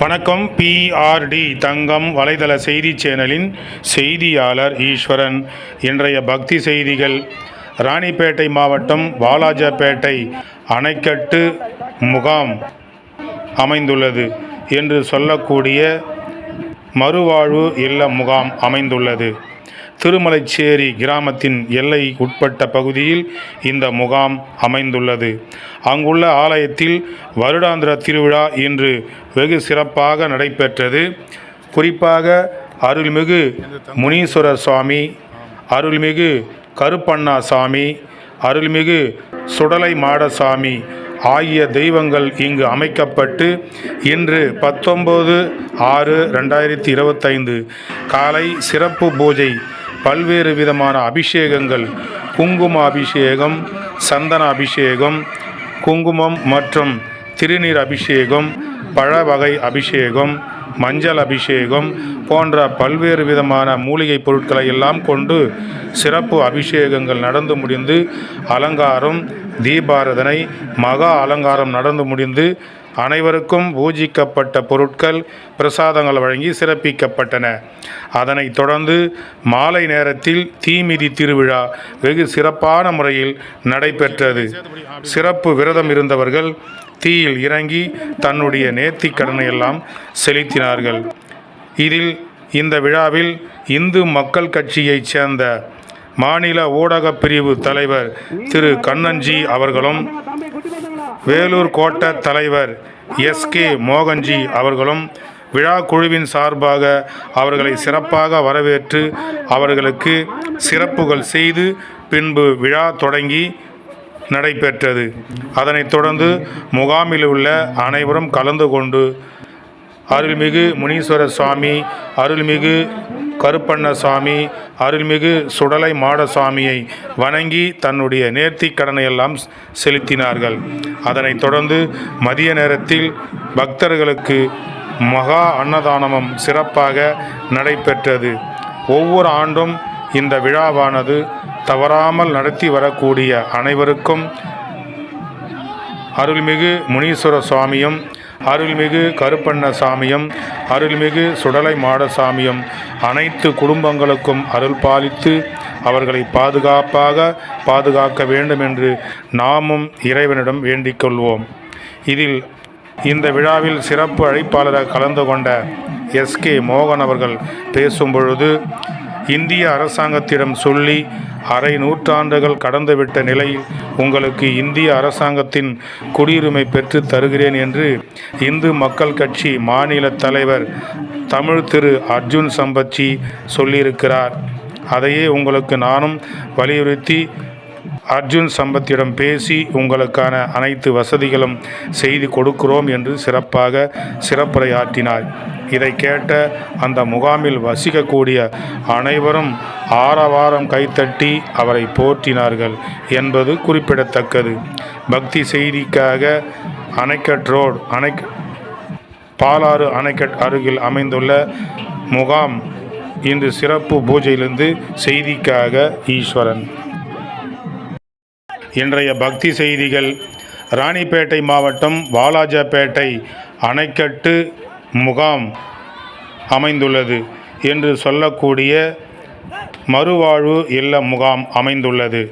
வணக்கம் பிஆர்டி தங்கம் வலைதள செய்தி சேனலின் செய்தியாளர் ஈஸ்வரன். இன்றைய பக்தி செய்திகள் ராணிப்பேட்டை மாவட்டம் வாலாஜாப்பேட்டை அணைக்கட்டு முகாம் அமைந்துள்ளது என்று சொல்லக்கூடிய மறுவாழ்வு இல்ல முகாம் அமைந்துள்ளது. திருமலைச்சேரி கிராமத்தின் எல்லை உட்பட்ட பகுதியில் இந்த முகாம் அமைந்துள்ளது. அங்குள்ள ஆலயத்தில் வருடாந்திர திருவிழா இன்று வெகு சிறப்பாக நடைபெற்றது. குறிப்பாக அருள்மிகு முனீஸ்வரர் சுவாமி அருள்மிகு கருப்பண்ணா சாமி அருள்மிகு சுடலை மாடசாமி ஆகிய தெய்வங்கள் இங்கு அமைக்கப்பட்டு இன்று பத்தொம்போது ஆறு ரெண்டாயிரத்தி இருபத்தைந்து காலை சிறப்பு பூஜை பல்வேறு விதமான அபிஷேகங்கள். குங்கும அபிஷேகம் சந்தன அபிஷேகம் குங்குமம் மற்றும் திருநீர் அபிஷேகம் பழ வகை அபிஷேகம் மஞ்சள் அபிஷேகம் போன்ற பல்வேறு விதமான மூலிகை பொருட்களை எல்லாம் கொண்டு சிறப்பு அபிஷேகங்கள் நடந்து முடிந்து அலங்காரம் தீபாரதனை மகா அலங்காரம் நடந்து முடிந்து அனைவருக்கும் பூஜிக்கப்பட்ட பொருட்கள் பிரசாதங்கள் வழங்கி சிறப்பிக்கப்பட்டன. அதனைத் தொடர்ந்து மாலை நேரத்தில் தீமிதி திருவிழா வெகு சிறப்பான முறையில் நடைபெற்றது. சிறப்பு விரதம் இருந்தவர்கள் தீயில் இறங்கி தன்னுடைய நேர்த்தி கடனை எல்லாம் செலுத்தினார்கள். இதில் இந்த விழாவில் இந்து மக்கள் கட்சியைச் சேர்ந்த மாநில ஊடகப் பிரிவு தலைவர் திரு கண்ணன்ஜி அவர்களும் வேலூர் கோட்ட தலைவர் எஸ்கே மோகன்ஜி அவர்களும் விழா குழுவின் சார்பாக அவர்களை சிறப்பாக வரவேற்று அவர்களுக்கு சிறப்புகள் செய்து பின்பு விழா தொடங்கி நடைபெற்றது. அதனைத் தொடர்ந்து முகாமில் உள்ள அனைவரும் கலந்து கொண்டு அருள்மிகு முனீஸ்வர சுவாமி அருள்மிகு கருப்பண்ணசாமி அருள்மிகு சுடலை மாடசாமியை வணங்கி தன்னுடைய நேர்த்தி கடனையெல்லாம் செலுத்தினார்கள். அதனைத் தொடர்ந்து மதிய நேரத்தில் பக்தர்களுக்கு மகா அன்னதானமும் சிறப்பாக நடைபெற்றது. ஒவ்வொரு ஆண்டும் இந்த விழாவானது தவறாமல் நடத்தி வரக்கூடிய அனைவருக்கும் அருள்மிகு முனீஸ்வர சுவாமியும் அருள்மிகு கருப்பண்ண சாமியும் அருள்மிகு சுடலை மாடசாமியும் அனைத்து குடும்பங்களுக்கும் அருள் பாலித்து அவர்களை பாதுகாப்பாக பாதுகாக்க வேண்டும் என்று நாமும் இறைவனிடம் வேண்டிக் கொள்வோம். இதில் இந்த விழாவில் சிறப்பு அழைப்பாளராக கலந்து கொண்ட எஸ்கே மோகன் அவர்கள் பேசும்பொழுது இந்திய அரசாங்கத்திடம் சொல்லி அரை நூற்றாண்டுகள் கடந்துவிட்ட நிலையில் உங்களுக்கு இந்திய அரசாங்கத்தின் குடியுரிமை பெற்று தருகிறேன் என்று இந்து மக்கள் கட்சி மாநில தலைவர் தமிழ் திரு அர்ஜுன் சம்பச்சி சொல்லியிருக்கிறார். அதையே உங்களுக்கு நானும் வலியுறுத்தி அர்ஜுன் சம்பத்திடம் பேசி உங்களுக்கான அனைத்து வசதிகளும் செய்து கொடுக்கிறோம் என்று சிறப்பாக சிறப்புரையாற்றினார் இதை கேட்ட அந்த முகாமில் வசிக்கக்கூடிய அனைவரும் ஆரவாரம் கைத்தட்டி அவரை போற்றினார்கள் என்பது குறிப்பிடத்தக்கது. பக்தி செய்திக்காக அணைக்கட் ரோடு அணை பாலாறு அணைக்கட் அருகில் அமைந்துள்ள முகாம் இன்று சிறப்பு பூஜையிலிருந்து செய்திக்காக ஈஸ்வரன். இன்றைய பக்தி செய்திகள். ராணிப்பேட்டை மாவட்டம் வாலாஜாப்பேட்டை அணைக்கட்டு முகாம் அமைந்துள்ளது என்று சொல்லக்கூடிய மறுவாழ்வு இல்ல முகாம் அமைந்துள்ளது.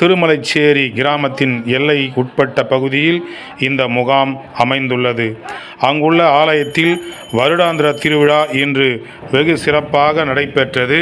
திருமலைச்சேரி கிராமத்தின் எல்லை உட்பட்ட பகுதியில் இந்த முகாம் அமைந்துள்ளது. அங்குள்ள ஆலயத்தில் வருடாந்திர திருவிழா இன்று வெகு சிறப்பாக நடைபெற்றது.